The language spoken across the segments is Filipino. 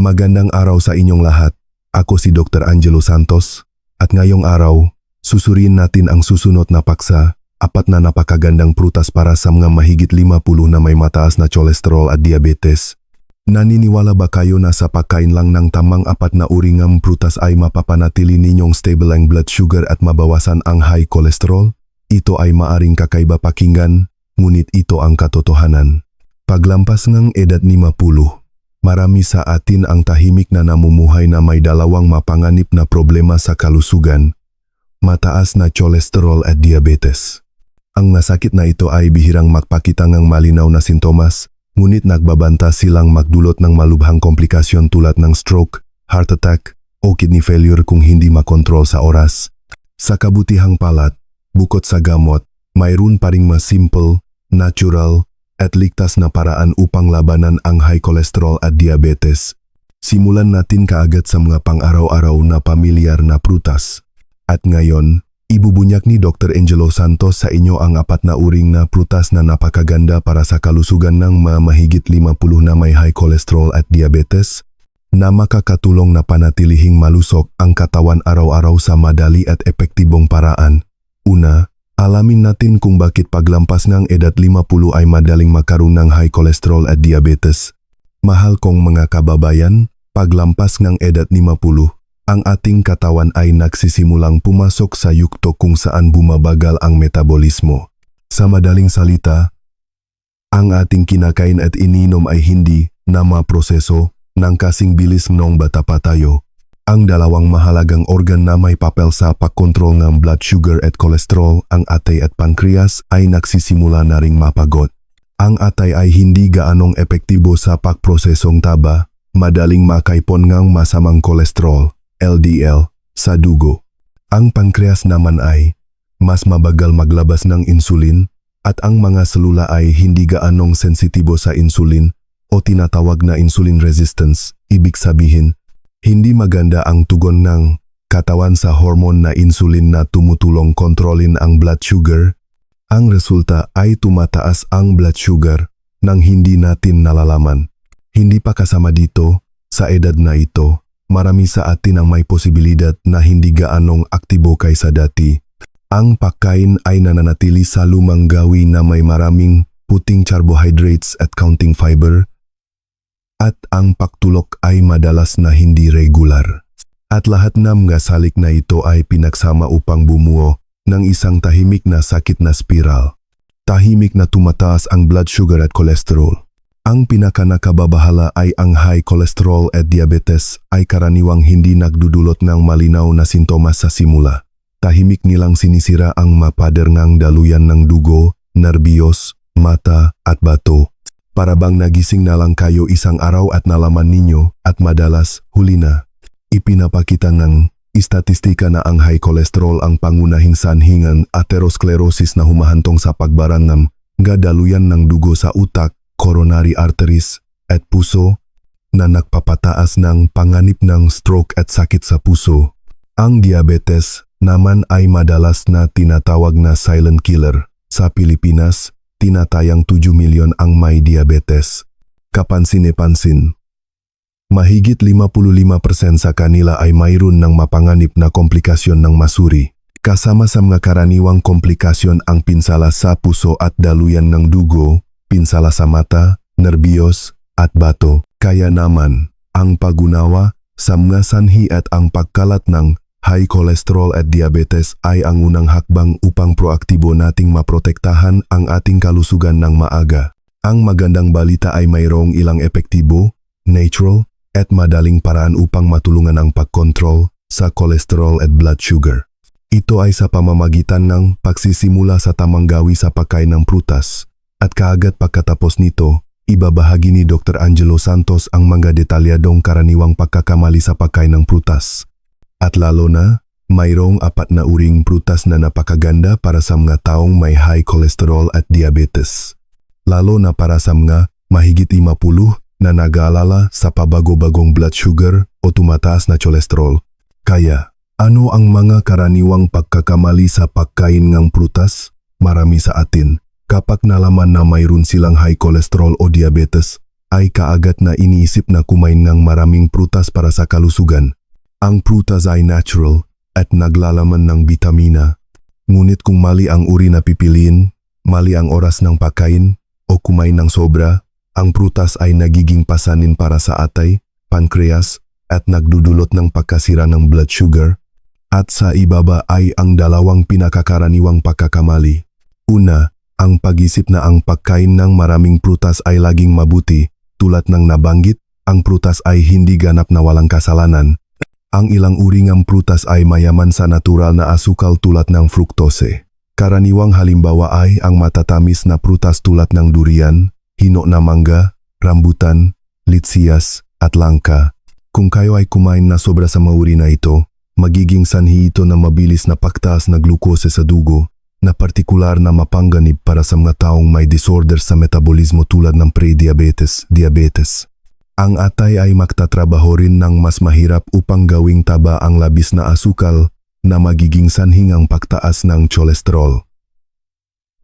Magandang araw sa inyong lahat. Ako si Dr. Angelo Santos at ngayong araw, susuriin natin ang susunod na paksa, apat na napakagandang prutas para sa mga mahigit 50 na may mataas na cholesterol at diabetes. Naniniwala ba kayo na sa pagkain lang ng tamang apat na uri ng prutas ay mapapanatili ninyong stable ang blood sugar at mabawasan ang high cholesterol? Ito ay maaring kakaiba pakinggan, ngunit ito ang katotohanan. Paglampas ng edad 50, marami sa atin ang tahimik na namumuhay na may dalawang mapanganib na problema sa kalusugan, mataas na cholesterol at diabetes. Ang nasakit na ito ay bihirang magpakita malinaw na sintomas, ngunit nagbabanta silang magdulot ng malubhang komplikasyon tulad ng stroke, heart attack, o kidney failure kung hindi makontrol sa oras. Sa kabutihang palat, bukod sa gamot, mayroon pa ring mas simple, natural, at ligtas na paraan upang labanan ang high cholesterol at diabetes. Simulan natin kaagad sa mga pang-araw-araw na pamilyar na prutas. At ngayon, ibubunyak ni Dr. Angelo Santos sa inyo ang apat na uring na prutas na napakaganda para sa kalusugan ng mga mahigit 50 na may high cholesterol at diabetes na makakatulong na panatilihing malusok ang katawan araw-araw sa madali at epektibong paraan. Una, alamin natin kung bakit paglampas ng edad 50 ay madaling magkaroon ng high cholesterol at diabetes. Mahal kong mga kababayan, paglampas ng edad 50, ang ating katawan ay nagsisimulang pumasok sa yukto kung saan bumabagal ang metabolismo. Sa madaling salita, ang ating kinakain at ininom ay hindi na maproseso ng kasing bilis nung bata pa tayo. Ang dalawang mahalagang organ na may papel sa pagkontrol ng blood sugar at cholesterol, ang atay at pancreas, ay nagsisimula na ring mapagot. Ang atay ay hindi gaanong epektibo sa pagprosesong taba, madaling makaipon ng masamang kolesterol, LDL, sa dugo. Ang pancreas naman ay mas mabagal maglabas ng insulin at ang mga selula ay hindi gaanong sensitibo sa insulin o tinatawag na insulin resistance. Ibig sabihin, hindi maganda ang tugon ng katawan sa hormone na insulin na tumutulong kontrolin ang blood sugar. Ang resulta ay tumataas ang blood sugar nang hindi natin nalalaman. Hindi pa kasama dito, sa edad na ito, marami sa atin ang may posibilidad na hindi gaanong aktibo kaysa dati. Ang pagkain ay nananatili sa lumang gawi na may maraming puting carbohydrates at counting fiber at ang pagtulok ay madalas na hindi regular. At lahat ng mga salik na ito ay pinagsama upang bumuo ng isang tahimik na sakit na spiral. Tahimik na tumataas ang blood sugar at cholesterol. Ang pinakanakababahala ay ang high cholesterol at diabetes ay karaniwang hindi nagdudulot ng malinaw na sintomas sa simula. Tahimik nilang sinisira ang mapader ng daluyan ng dugo, nerbiyos, mata at bato. Para bang nagising na lang kayo isang araw at nalaman ninyo at madalas huli na. Ipinapakita ng istatistika na ang high cholesterol ang pangunahing sanhingan atherosclerosis na humahantong sa pagbaran ng gadaluyan ng dugo sa utak, coronary arteries at puso na nagpapataas ng panganib ng stroke at sakit sa puso. Ang diabetes naman ay madalas na tinatawag na silent killer. Sa Pilipinas, tinatayang 7 milyon ang may diabetes. Kapansin-pansin. Mahigit 55% sa kanila ay mayroon ng mapanganib na komplikasyon ng masuri. Kasama sa mga karaniwang komplikasyon ang pinsala sa puso at daluyan ng dugo, pinsala sa mata, nerbiyos, at bato. Kaya naman, ang pagunawa sa mga sanhi at ang pagkalat ng high cholesterol at diabetes ay ang unang hakbang upang proaktibo nating maprotektahan ang ating kalusugan ng maaga. Ang magandang balita ay mayroong ilang epektibo, natural, at madaling paraan upang matulungan ang pagkontrol sa cholesterol at blood sugar. Ito ay sa pamamagitan ng pagsisimula sa tamang gawi sa pagkain ng prutas. At kaagad pagkatapos nito, ibabahagi ni Dr. Angelo Santos ang mga detalyadong karaniwang pagkakamali sa pagkain ng prutas. At lalo na, mayroong apat na uring prutas na napakaganda para sa mga taong may high cholesterol at diabetes. Lalo na para sa mga mahigit 50 na nag-aalala sa pabago-bagong blood sugar o tumataas na cholesterol. Kaya, ano ang mga karaniwang pagkakamali sa pagkain ng prutas? Marami sa atin, kapag nalaman na mayroon silang high cholesterol o diabetes, ay kaagat na iniisip na kumain ng maraming prutas para sa kalusugan. Ang prutas ay natural at naglalaman ng bitamina. Ngunit kung mali ang uri na pipiliin, mali ang oras ng pagkain, o kumain ng sobra, ang prutas ay nagiging pasanin para sa atay, pancreas, at nagdudulot ng pagkasira ng blood sugar. At sa ibaba ay ang dalawang pinakakaraniwang pagkakamali. Una, ang pag-isip na ang pagkain ng maraming prutas ay laging mabuti, tulad ng nabanggit, ang prutas ay hindi ganap na walang kasalanan. Ang ilang uri ng prutas ay mayaman sa natural na asukal tulad ng fructose. Karaniwang halimbawa ay ang matatamis na prutas tulad ng durian, hino na mangga, rambutan, litsias, at langka. Kung kayo ay kumain na sobra sa mauri na ito, magiging sanhi ito na mabilis na pagtaas na glukose sa dugo, na partikular na mapangganib para sa mga taong may disorder sa metabolismo tulad ng pre-diabetes, diabetes. Ang atay ay magtatrabaho rin ng mas mahirap upang gawing taba ang labis na asukal na magiging sanhing ang pagtaas ng cholesterol.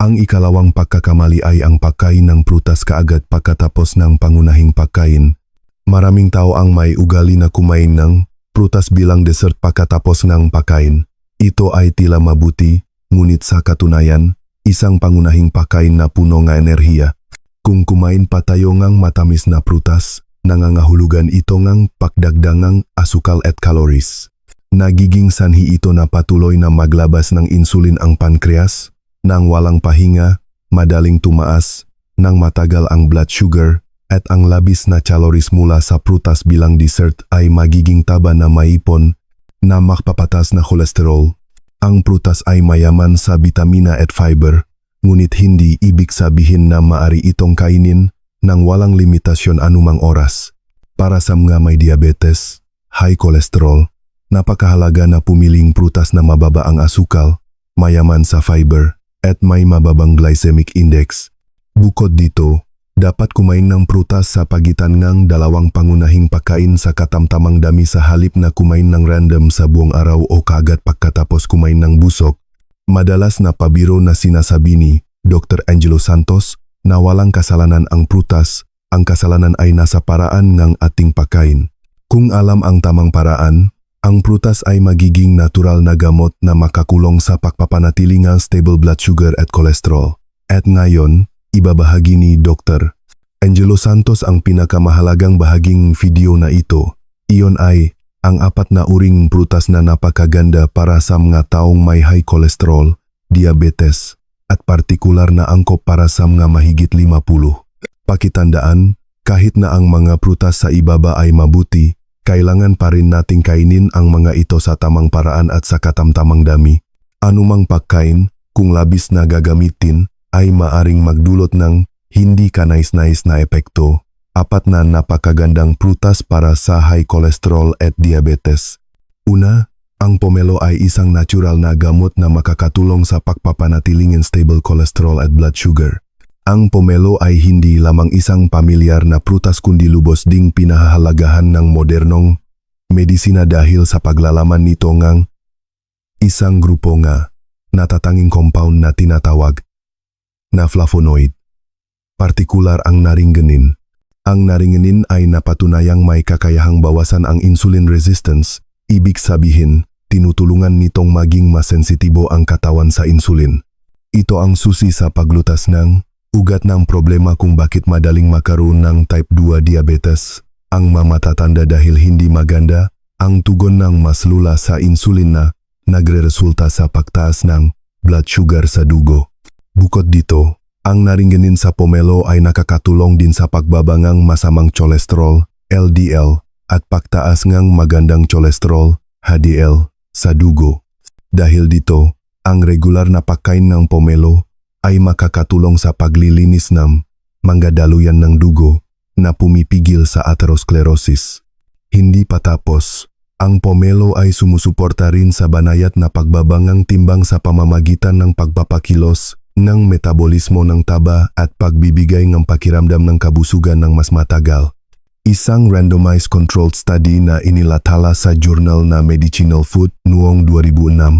Ang ikalawang pagkakamali ay ang pagkain ng prutas kaagad pagkatapos ng pangunahing pagkain. Maraming tao ang may ugali na kumain ng prutas bilang dessert pagkatapos ng pagkain. Ito ay tila mabuti, ngunit sa katunayan, isang pangunahing pagkain na puno ng enerhiya. Kung kumain pa tayo ng matamis na prutas, nangangahulugan ito ng pagdagdangang asukal at calories. Nagiging sanhi ito na patuloy na maglabas ng insulin ang pancreas, nang walang pahinga, madaling tumaas, nang matagal ang blood sugar, at ang labis na calories mula sa prutas bilang dessert ay magiging taba na maipon na makpapatas na kolesterol. Ang prutas ay mayaman sa bitamina at fiber, ngunit hindi ibig sabihin na maari itong kainin nang walang limitasyon anumang oras. Para sa mga may diabetes, high cholesterol, napakahalaga na pumiling prutas na mababa ang asukal, mayaman sa fiber, at may mababang glycemic index. Bukod dito, dapat kumain ng prutas sa pagitan ng dalawang pangunahing pagkain sa katamtamang dami sa halip na kumain ng random sa buong araw o kagat pagkatapos kumain ng busok. Madalas na pabiro na sinasabi ni Dr. Angelo Santos na walang kasalanan ang prutas, ang kasalanan ay nasa paraan ng ating pagkain. Kung alam ang tamang paraan, ang prutas ay magiging natural na gamot na makakulong sa pagpapanatili ng stable blood sugar at cholesterol. At ngayon, ibabahagi ni Dr. Angelo Santos ang pinakamahalagang bahaging video na ito. Iyon ay ang apat na uring prutas na napakaganda para sa mga taong may high cholesterol, diabetes, at partikular na angkop para sa mga mahigit 50. Pakitandaan, kahit na ang mga prutas sa ibaba ay mabuti, kailangan pa rin nating kainin ang mga ito sa tamang paraan at sa katamtamang dami. Anumang pagkain, kung labis na gagamitin, ay maaring magdulot ng hindi kanais-nais na epekto. Apat na napakagandang prutas para sa high cholesterol at diabetes. Una, ang pomelo ay isang natural na gamot na makakatulong sa pagpapanatiling stable cholesterol at blood sugar. Ang pomelo ay hindi lamang isang pamilyar na prutas kundi lubos ding pinahahalagahan ng modernong medisina dahil sa paglalaman nito ngang isang grupo nga natatanging compound na tinatawag na flavonoid. Partikular ang naringganin. Ang naringganin ay napatunayang may kakayahang bawasan ang insulin resistance, ibig sabihin, tinutulungan nitong maging mas sensitibo ang katawan sa insulin. Ito ang susi sa paglutas ng ugat ng problema kung bakit madaling makaroon ng type 2 diabetes, ang mamatatanda dahil hindi maganda, ang tugon ng mas lula sa insulin na nagre-resulta sa pagtaas ng blood sugar sa dugo. Bukod dito, ang naringganin sa pomelo ay nakakatulong din sa pagbabangang masamang cholesterol, LDL, at pagtaas ng magandang cholesterol, HDL, sa dugo. Dahil dito, ang regular na pagkain ng pomelo ay makakatulong sa paglilinis ng mga daluyan ng dugo na pumipigil sa atherosclerosis. Hindi pa tapos, ang pomelo ay sumusuporta rin sa banayat na pagbabangang timbang sa pamamagitan ng pagpapakilos ng metabolismo ng taba at pagbibigay ng pakiramdam ng kabusugan ng mas matagal. Isang randomized controlled study na inilathala sa journal na Medicinal Food noong 2006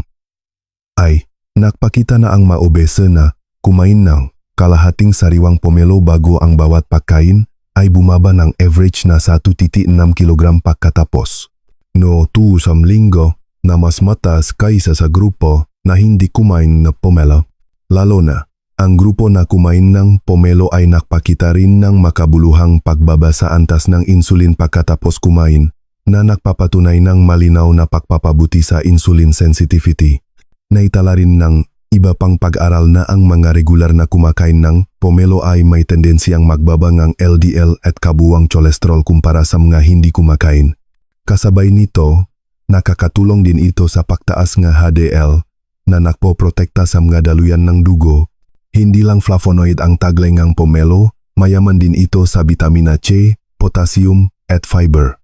ay nakpakita na ang maobese na kumain ng kalahating sariwang pomelo bago ang bawat pagkain ay bumaba ng average na 1.6 kg pagkatapos. No tu sa linggo na mas mataas kaysa sa grupo na hindi kumain na pomelo. Lalo na, ang grupo na kumain ng pomelo ay nakpakita rin ng makabuluhang pagbaba antas ng insulin pagkatapos kumain na nagpapatunay ng malinaw na pagpapabuti sa insulin sensitivity. Naitala rin ng iba pang pag-aral na ang mga regular na kumakain ng pomelo ay may tendensyang magbaba ng LDL at kabuwang cholesterol kumpara sa mga hindi kumakain. Kasabay nito, nakakatulong din ito sa pagtaas ng HDL na nakpoprotekta sa mga daluyan ng dugo. Hindi lang flavonoid ang taglay ng pomelo, mayaman din ito sa vitamina C, potassium, at fiber.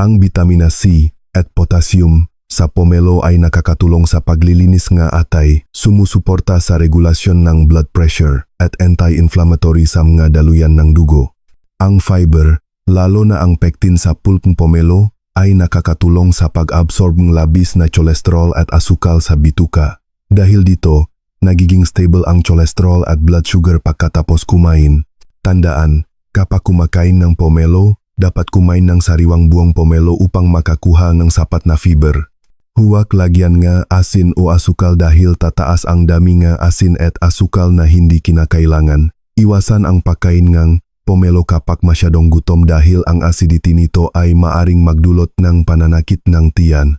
Ang vitamina C at potassium sa pomelo ay nakakatulong sa paglilinis nga atay, sumusuporta sa regulasyon ng blood pressure at anti-inflammatory sa mga daluyan ng dugo. Ang fiber, lalo na ang pectin sa pulp ng pomelo, ay nakakatulong sa pag-absorb ng labis na cholesterol at asukal sa bituka. Dahil dito, nagiging stable ang cholesterol at blood sugar pagkatapos kumain. Tandaan, kapag kumakain ng pomelo, dapat kumain ng sariwang buong pomelo upang makakuha ng sapat na fiber. Huwag lagyan nga asin o asukal dahil tataas ang dami nga asin at asukal na hindi kinakailangan. Iwasan ang pagkain ng pomelo kapag masyadong gutom dahil ang acidity nito ay maaring magdulot ng pananakit ng tiyan.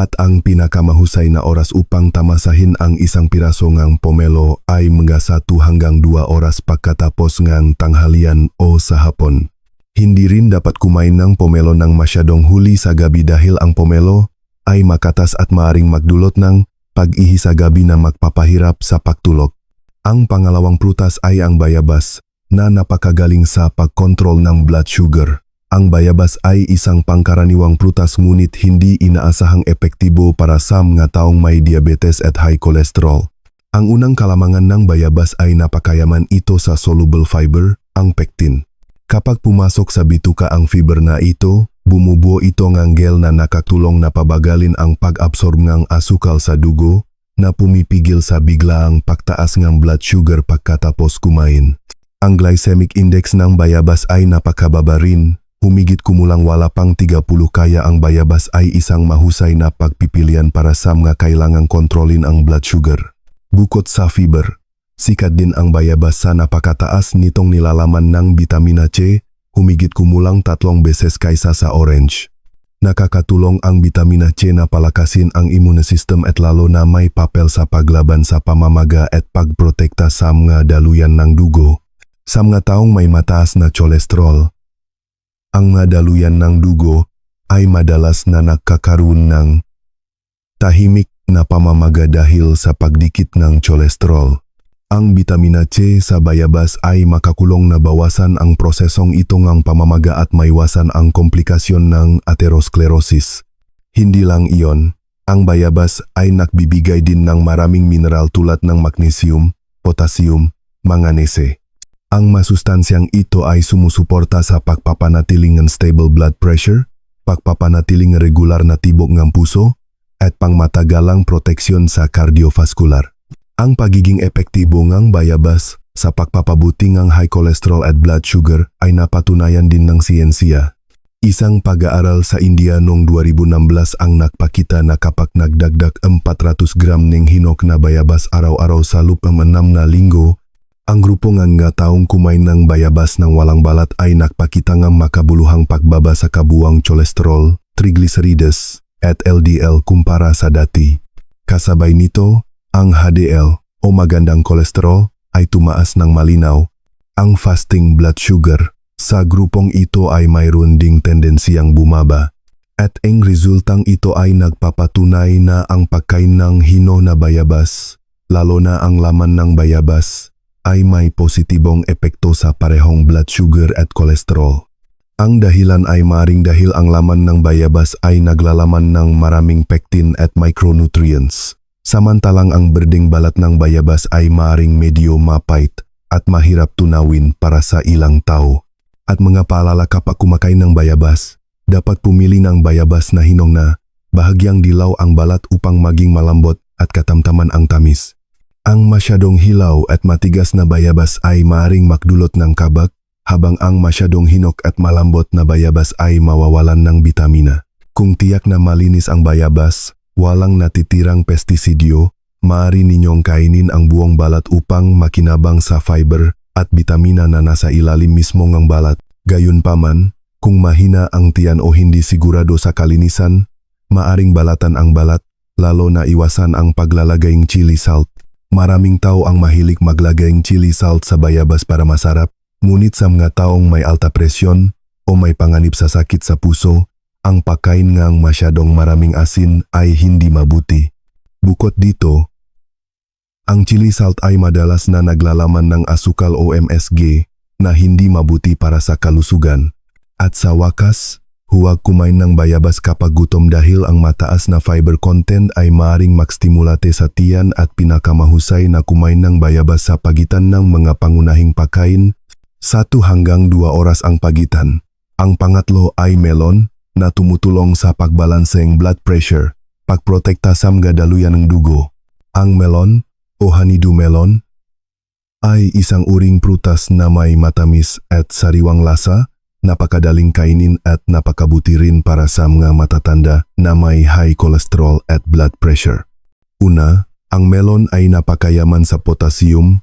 At ang pinakamahusay na oras upang tamasahin ang isang piraso ng pomelo ay mga 1 hanggang 2 oras pagkatapos ng tanghalian o sa hapon. Hindi rin dapat kumain ng pomelo ng masyadong huli sa gabi dahil ang pomelo ay makatas at maaring magdulot ng pag-ihi sa gabi na magpapahirap sa pagtulog. Ang pangalawang prutas ay ang bayabas na napakagaling sa pagkontrol ng blood sugar. Ang bayabas ay isang pangkaraniwang prutas ngunit hindi inaasahang epektibo para sa mga taong may diabetes at high cholesterol. Ang unang kalamangan ng bayabas ay napakayaman ito sa soluble fiber, ang pectin. Kapag pumasok sa bituka ang fiber na ito, bumubuo ito ng gel na nakatulong na pabagalin ang pag-absorb ng asukal sa dugo na pumipigil sa biglaang pagtaas ng blood sugar pagkatapos kumain. Ang glycemic index ng bayabas ay napakababa rin, humigit kumulang wala pang 30 kaya ang bayabas ay isang mahusay na pagpipilian para sa mga kailangang kontrolin ang blood sugar. Bukod sa fiber, sikat din ang bayabas sa napakataas nitong nilalaman ng vitamina C, humigit kumulang tatlong beses kaysa sa orange. Nakakatulong ang vitamina C na palakasin ang immune system at lalo na may papel sa paglaban sa pamamaga at pagprotekta sa mga daluyan ng dugo. Sa mga taong may mataas na cholesterol, ang mga daluyan ng dugo ay madalas na nagkakaroon ng tahimik na pamamaga dahil sa pagdikit ng cholesterol. Ang vitamina C sa bayabas ay makakulong na bawasan ang prosesong ito ng pamamaga at maiwasan ang komplikasyon ng atherosclerosis. Hindi lang iyon, ang bayabas ay nagbibigay din ng maraming mineral tulad ng magnesium, potassium, manganese. Ang masustansyang ito ay sumusuporta sa pagpapanatiling ng stable blood pressure, pagpapanatiling regular na tibok ng puso, at pangmatagalang proteksyon sa cardiovascular. Ang pagiging epektibo ng bayabas sa pagpapabuti ng high cholesterol at blood sugar ay napatunayan din ng siyensya. Isang pag-aaral sa India noong 2016 ang nagpakita na kapag nagdagdag 400 gram ng hinok na bayabas araw-araw sa ng manam na linggo, ang grupo ng nga taong kumain ng bayabas ng walang balat ay nagpakita ng makabuluhang pagbaba sa kabuang cholesterol, triglycerides, at LDL kumpara sa dati. Kasabay nito, ang HDL o magandang kolesterol ay tumaas ng malinaw. Ang fasting blood sugar sa grupong ito ay mayroon ding tendensiyang bumaba. At ang resultang ito ay nagpapatunay na ang pagkain ng hino na bayabas, lalo na ang laman ng bayabas, ay may positibong epekto sa parehong blood sugar at kolesterol. Ang dahilan ay maring dahil ang laman ng bayabas ay naglalaman ng maraming pectin at micronutrients. Samantalang ang berding balat ng bayabas ay maring medyo mapait at mahirap tunawin para sa ilang tao. At mga paalala kapag kumakain ng bayabas, dapat pumili ng bayabas na hinong na bahagyang dilaw ang balat upang maging malambot at katamtaman ang tamis. Ang masyadong hilaw at matigas na bayabas ay maring magdulot ng kabak, habang ang masyadong hinok at malambot na bayabas ay mawawalan ng bitamina. Kung tiyak na malinis ang bayabas, walang natitirang pestisidyo, maaari ninyong kainin ang buong balat upang makinabang sa fiber at bitamina na nasa ilalim mismo ng balat. Gayunpaman, kung mahina ang tiyan o hindi sigurado sa kalinisan, maaring balatan ang balat, lalo na iwasan ang paglalagayng chili salt. Maraming tao ang mahilig maglagayng chili salt sa bayabas para masarap, ngunit sa mga taong may alta presyon o may panganib sa sakit sa puso, ang pagkain ngang masyadong maraming asin ay hindi mabuti. Bukod dito, ang chili salt ay madalas na naglalaman ng asukal o MSG na hindi mabuti para sa kalusugan. At sa wakas, huwag kumain ng bayabas kapag gutom dahil ang mataas na fiber content ay maaring magstimulate sa tiyan at pinakamahusay na kumain ng bayabas sa pagitan ng mga pangunahing pagkain, 1 hanggang 2 oras ang pagitan. Ang pangatlo ay melon na tumutulong sa pagbalanseng blood pressure, pagprotekta sa mga daluyan ng dugo. Ang melon o honeydew melon ay isang uring prutas na may matamis at sariwang lasa, napakadaling kainin at napakabuti rin para sa mga matatanda na may high cholesterol at blood pressure. Una, ang melon ay napakayaman sa potassium,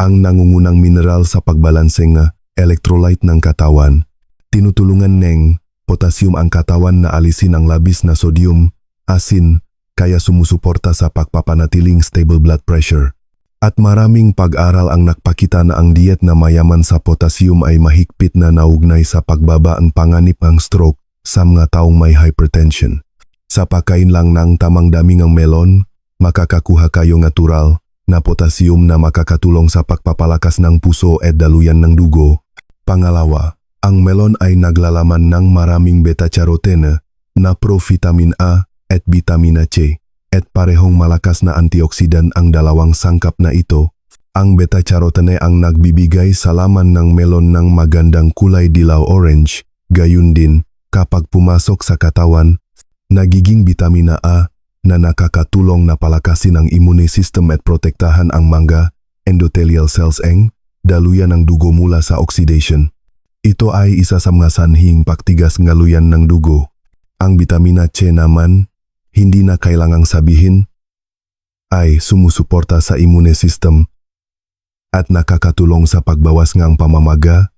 ang nangungunang mineral sa pagbalanseng nga electrolyte ng katawan. Tinutulungan ng potassium ang katawan na alisin ang labis na sodium, asin, kaya sumusuporta sa pagpapanatiling stable blood pressure. At maraming pag-aral ang nakpakita na ang diet na mayaman sa potassium ay mahigpit na naugnay sa pagbaba ang panganib ng stroke sa mga taong may hypertension. Sa pagkain lang ng tamang dami ng melon, makakakuha kayo natural na potassium na makakatulong sa pagpapalakas ng puso at daluyan ng dugo. Pangalawa, ang melon ay naglalaman ng maraming beta-carotene na pro-vitamin A at vitamina C at parehong malakas na antioksidan ang dalawang sangkap na ito. Ang beta-carotene ang nagbibigay sa laman ng melon ng magandang kulay dilaw-orange, gayun din kapag pumasok sa katawan, nagiging vitamina A na nakakatulong na palakasin ang immune system at protektahan ang manga, endothelial cells eng, daluyan ng dugo mula sa oxidation. Ito ay isa sa mga sanhing paktigas ngaluyan ng dugo. Ang vitamina C naman, hindi na kailangang sabihin, ay sumusuporta sa immune system at nakakatulong sa pagbawas ng pamamaga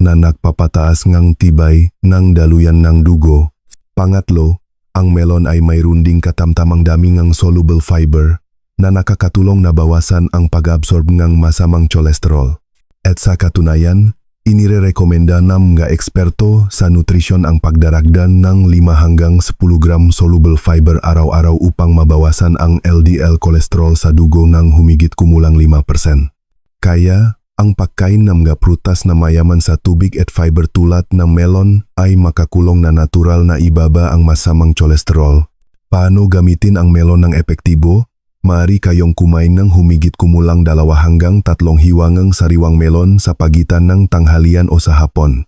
na nagpapataas ng tibay ng daluyan ng dugo. Pangatlo, ang melon ay mayroon ding katamtamang dami ng soluble fiber na nakakatulong na bawasan ang pag-absorb ng masamang cholesterol. At sa katunayan, Inirerekomenda ng mga eksperto sa nutrisyon ang pagdaragdan ng 5 hanggang 10 gram soluble fiber araw-araw upang mabawasan ang LDL cholesterol sa dugo ng humigit kumulang 5%. Kaya, ang pagkain ng mga prutas na mayaman sa tubig at fiber tulad ng melon ay makakulong na natural na ibaba ang masamang cholesterol. Paano gamitin ang melon ng epektibo? Maaari kayong kumain ng humigit kumulang dalawa hanggang tatlong hiwangang sariwang melon sa pagitan ng tanghalian o sa hapon.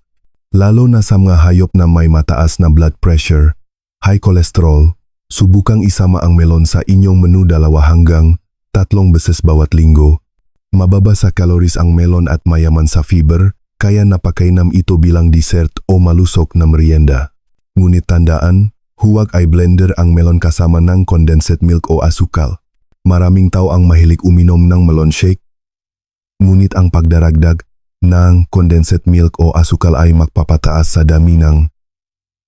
Lalo na sa mga hayop na may mataas na blood pressure, high cholesterol, subukang isama ang melon sa inyong menu dalawa hanggang tatlong beses bawat linggo. Mababa sa calories ang melon at mayaman sa fiber, kaya napakainam ito bilang dessert o malusok na merienda. Ngunit tandaan, huwag ay blender ang melon kasama ng condensed milk o asukal. Maraming tao ang mahilig uminom ng melon shake, ngunit ang pagdaragdag ng condensed milk o asukal ay magpapataas sa dami ng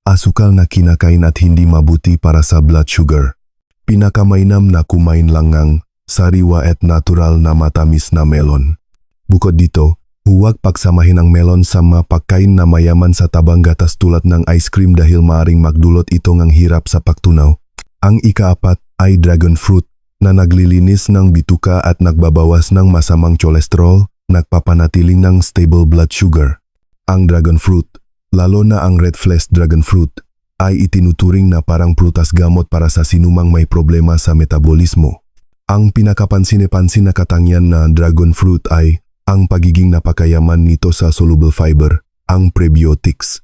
asukal na kinakain at hindi mabuti para sa blood sugar. Pinakamainam na kumain lang ng sariwa at natural na matamis na melon. Bukod dito, huwag pagsamahin ang melon sa mga pagkain na mayaman sa tabang gatas tulad ng ice cream dahil maaring magdulot ito ng hirap sa pagtunaw. Ang ikaapat ay dragon fruit na naglilinis ng bituka at nagbabawas ng masamang cholesterol, nagpapanatiling ng stable blood sugar. Ang dragon fruit, lalo na ang red flesh dragon fruit, ay itinuturing na parang prutas gamot para sa sinumang may problema sa metabolismo. Ang pinakapansin-pansin na katangian na dragon fruit ay ang pagiging napakayaman nito sa soluble fiber, ang prebiotics.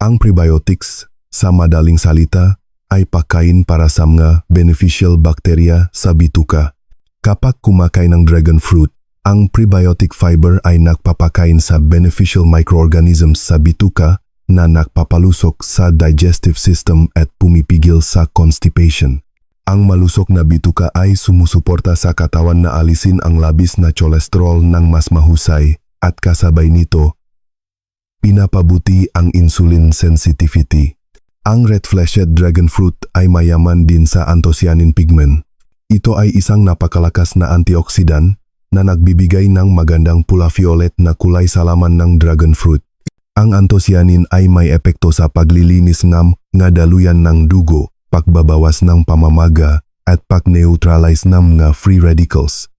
Ang prebiotics, sa madaling salita, ay pagkain para sa mga beneficial bacteria sa bituka. Kapag kumakain ng dragon fruit, Ang prebiotic fiber ay nagpapakain sa beneficial microorganisms sa bituka na nagpapalusok sa digestive system at pumipigil sa constipation. Ang malusok na bituka ay sumusuporta sa katawan na alisin ang labis na cholesterol ng mas mahusay at kasabay nito, pinapabuti ang insulin sensitivity. Ang red-fleshed dragon fruit ay mayaman din sa anthocyanin pigment. Ito ay isang napakalakas na antioxidant na nagbibigay ng magandang pula-violet na kulay sa laman ng dragon fruit. Ang anthocyanin ay may epekto sa paglilinis ng nga daluyan ng dugo, pagbabawas ng pamamaga, at pag-neutralize ng mga free radicals.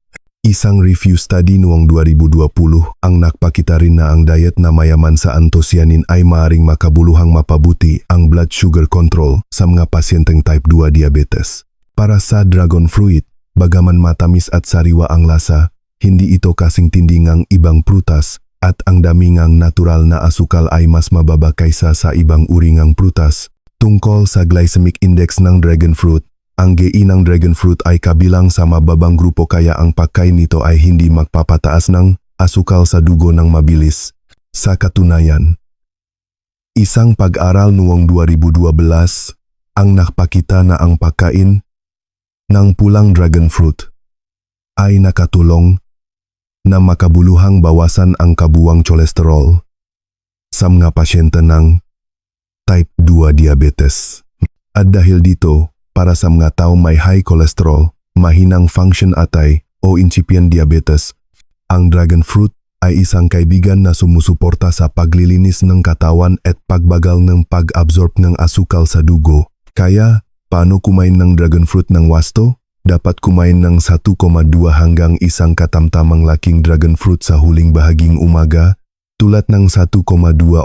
Isang review study noong 2020 ang nakpakita rin na ang diet na mayaman sa anthocyanin ay maaring makabuluhang mapabuti ang blood sugar control sa mga pasyenteng type 2 diabetes. Para sa dragon fruit, bagaman matamis at sariwa ang lasa, hindi ito kasing tindi ngang ibang prutas at ang dami ngang natural na asukal ay mas mababa kaysa sa ibang uri ngang prutas. Tungkol sa glycemic index ng dragon fruit, ang GI ng dragon fruit ay kabilang sa mababang grupo kaya ang pagkain nito ay hindi magpapataas ng asukal sa dugo ng mabilis. Sa katunayan, isang pag-aral noong 2012 ang nakpakita na ang pagkain ng pulang dragon fruit ay nakatulong na makabuluhang bawasan ang kabuwang cholesterol sa mga pasyente ng type 2 diabetes. At dahil dito, para sa mga tao may high cholesterol, mahinang function atay o incipient diabetes, ang dragon fruit ay isang kaibigan na sumusuporta sa paglilinis ng katawan at pagbagal ng pag-absorb ng asukal sa dugo. Kaya, paano kumain ng dragon fruit ng wasto? Dapat kumain ng 1,2 hanggang isang katamtamang laking dragon fruit sa huling bahaging umaga, tulad ng 1,2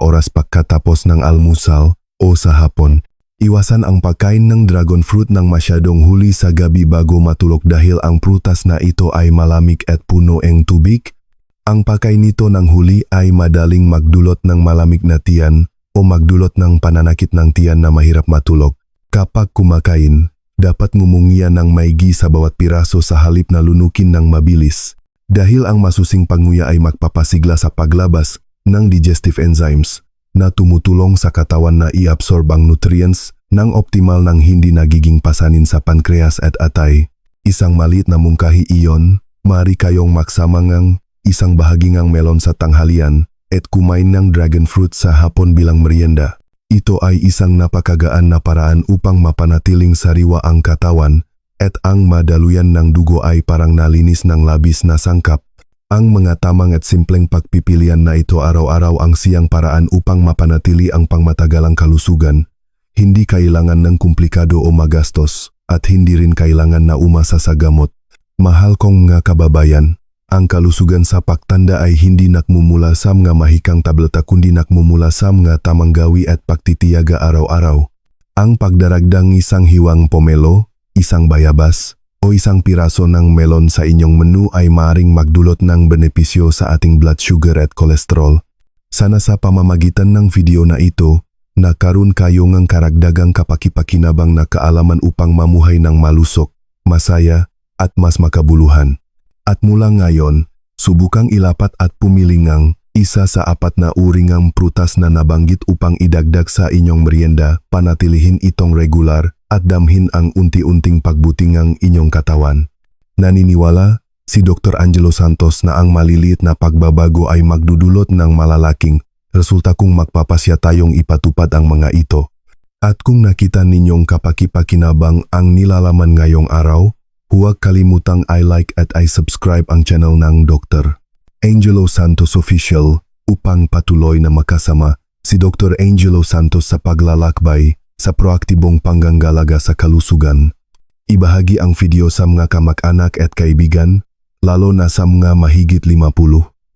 oras pagkatapos ng almusal o sa hapon. Iwasan ang pagkain ng dragon fruit ng masyadong huli sa gabi bago matulog dahil ang prutas na ito ay malamig at puno ng tubig. Ang pagkain nito ng huli ay madaling magdulot ng malamig na tiyan o magdulot ng pananakit ng tiyan na mahirap matulog. Kapag kumakain, dapat ngumungia ng maigi sa bawat piraso sa halip na lunukin ng mabilis. Dahil ang masusing panguya ay magpapasigla sa paglabas ng digestive enzymes na tumutulong sa katawan na i-absorb ang nutrients ng optimal nang hindi nagiging pasanin sa pankreas at atay. Isang maliit na mungkahi iyon, mari kayong maksama ngang isang bahagi ngang melon sa tanghalian at kumain ng dragon fruit sa hapon bilang merienda. Ito ay isang napakagaan na paraan upang mapanatiling sariwa ang katawan at ang madaluyan ng dugo ay parang nalinis ng labis na sangkap ang mga tamang at simpleng pagpipilian na ito araw-araw ang siyang paraan upang mapanatili ang pangmatagalang kalusugan. Hindi kailangan ng komplikado o magastos at hindi rin kailangan na umasa sa gamot. Mahal kong nga kababayan, ang kalusugan sa pagtanda ay hindi nakmumula sa mga mahikang tableta kundi nakmumula sa mga tamang gawi at pagtitiyaga araw-araw. Ang pagdaragdang isang hiwang pomelo, isang bayabas, o isang piraso ng melon sa inyong menu ay maring magdulot ng benepisyo sa ating blood sugar at cholesterol. Sana sa pamamagitan ng video na ito, nakaroon kayo ng karagdagang kapakipakinabang na kaalaman upang mamuhay ng malusok, masaya, at mas makabuluhan. At mula ngayon, subukang ilapat at pumili ng isa sa apat na uri ng prutas na nabanggit upang idagdag sa inyong merienda, panatilihin itong regular at damhin ang unti-unting pagbuting ng inyong katawan. Naniniwala si Dr. Angelo Santos na ang maliliit na pagbabago ay magdudulot ng malalaking resulta kung magpapasya tayong ipatupad ang mga ito. At kung nakita ninyong kapakipakinabang ang nilalaman ngayong araw, huwag kalimutang i-like at i-subscribe ang channel ng Dr. Angelo Santos Official upang patuloy na makasama si Dr. Angelo Santos sa paglalakbay sa proaktibong panggangalaga sa kalusugan. Ibahagi ang video sa mga kamag-anak at kaibigan, lalo na sa mga mahigit 50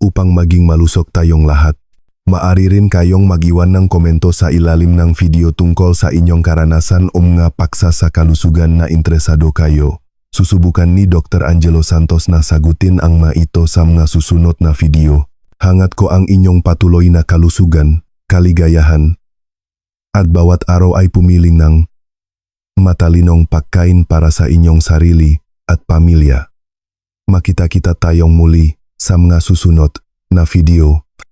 upang maging malusok tayong lahat. Maari rin kayong mag-iwan ng komento sa ilalim ng video tungkol sa inyong karanasan o mga paksa sa kalusugan na interesado kayo. Susubukan ni Dr. Angelo Santos na sagutin ang mga ito sa mga susunod na video. Hangat ko ang inyong patuloy na kalusugan, kaligayahan, at bawat araw ay pumiling ng matalinong pagkain para sa inyong sarili at pamilya. Makita-kita tayong muli sa mga susunod na video.